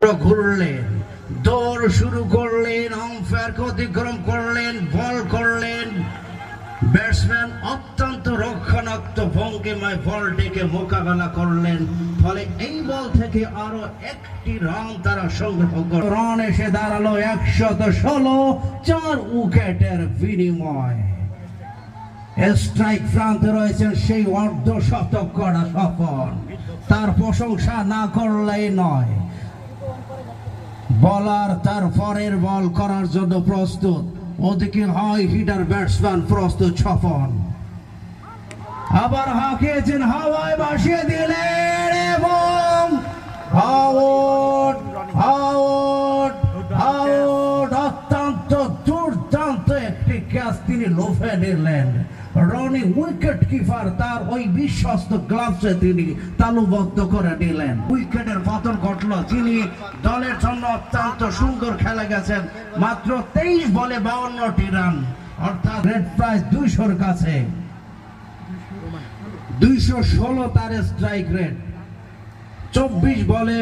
ঘুরলেন, দৌড় শুরু করলেন অম্পায়ার অতিক্রম করলেন, বল করলেন। ব্যাটসম্যান অত্যন্ত রক্ষণাত্মক ভঙ্গিমায় বলটিকে মোকাবেলা করলেন, ফলে এই বল থেকে আরও একটি রান তারা সংগ্রহ করে রান এসে দাঁড়াল একশত ষোলো, চার উইকেটের বিনিময়। স্ট্রাইক প্রান্তে রয়েছেন সেই অর্ধ শতক করা সফল তার প্রশংসা না করলেই নয়। বলার তার পরের বল করার জন্য প্রস্তুত। ওদিকে হয় হিটার ব্যাটসম্যান প্রস্তুত ছপন আবার হাঁকিয়েছেন হাওয়ায় ভাসিয়ে দিলেন এবং আউট আউট আউট, অত্যন্ত দুর্দান্ত একটি ক্যাচ তিনি লোফে নিলেন। রনি উইকেট কিপার, তার ওই বিশ্বস্ত গ্লাভসে তিনি তালুবদ্ধ করে নিলেন। উইকেটের পতন ঘটলো। তিনি দলের জন্য অত্যন্ত সুন্দর খেলে গেছেন, মাত্র তেইশ বলে বাউন্নটি রান। অর্থাৎ রেড প্রাইস দুইশোর কাছে। দুইশো ষোলো তার স্ট্রাইক রেট চব্বিশ বলে